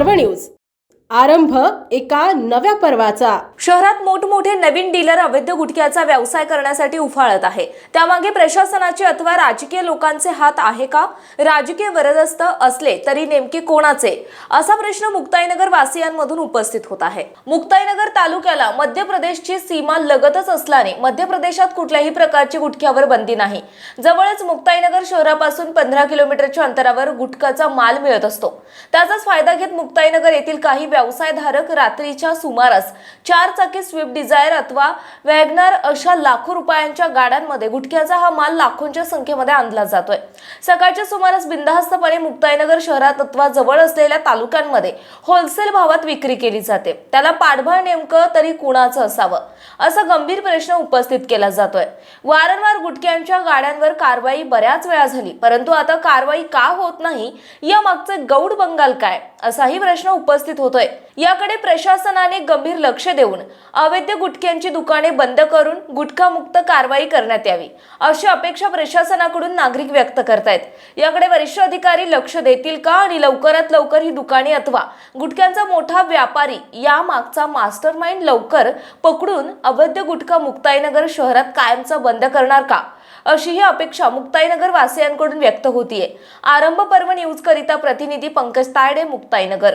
पर्व न्यूज आरंभ एका नव्या पर्वाचा. शहरात मोठमोठे नवीन डीलर अवैध गुटख्याचा व्यवसाय करण्यासाठी उफाळत आहे. त्यामागे प्रशासनाचे अथवा राजकीय लोकांचे हात आहे का? राजकीय वरदस्त असले तरी नेमके कोणाचे? असा प्रश्न मुक्ताईनगर वासियांमधून उपस्थित होत आहे. मुक्ताईनगर तालुक्याला मध्य प्रदेशची सीमा लगतच असल्याने मध्य प्रदेशात कुठल्याही प्रकारची गुटख्यावर बंदी नाही. जवळच मुक्ताईनगर शहरापासून पंधरा किलोमीटरच्या अंतरावर गुटखाचा माल मिळत असतो. त्याचाच फायदा घेत मुक्ताईनगर येथील काही व्यवसायधारक रात्रीच्या सुमारास चार चाकी स्विफ्ट डिझायर अथवा वॅगनर अशा लाखो रुपयांच्या गाड्यांमध्ये गुटख्याचा हा माल लाखोंच्या संख्येमध्ये आणला जातोय. सकाळच्या सुमारास बिनधास्तपणे मुक्ताईनगर शहरात अथवा जवळ असलेल्या तालुक्यांमध्ये होलसेल भावात विक्री केली जाते. त्याला पाठबळ नेमकं तरी कुणाचं असावं? असा गंभीर प्रश्न उपस्थित केला जातोय. वारंवार गुटख्यांच्या गाड्यांवर कारवाई बऱ्याच वेळा झाली परंतु आता कारवाई का होत नाही या मागचे गौड बंगाल काय? असाही प्रश्न उपस्थित होतोय. याकडे प्रशासनाने गंभीर लक्ष देऊन अवैध गुटख्यांची दुकाने बंद करून गुटखामुक्त कारवाई करण्यात यावी अशी अपेक्षा प्रशासनाकडून नागरिक व्यक्त करतायत. याकडे वरिष्ठ अधिकारी लक्ष देतील का आणि लवकरात लवकर ही दुकाने अथवा गुटख्यांचा मोठा व्यापारी या मागचा मास्टर माइंड लवकर पकडून अवैध गुटखा मुक्ताईनगर शहरात कायमचा बंद करणार का अशी ही अपेक्षा मुक्ताईनगर वासियांकडून व्यक्त होतीये. आरंभ पर्व न्यूज करिता प्रतिनिधी पंकज तायडे मुक्ताईनगर.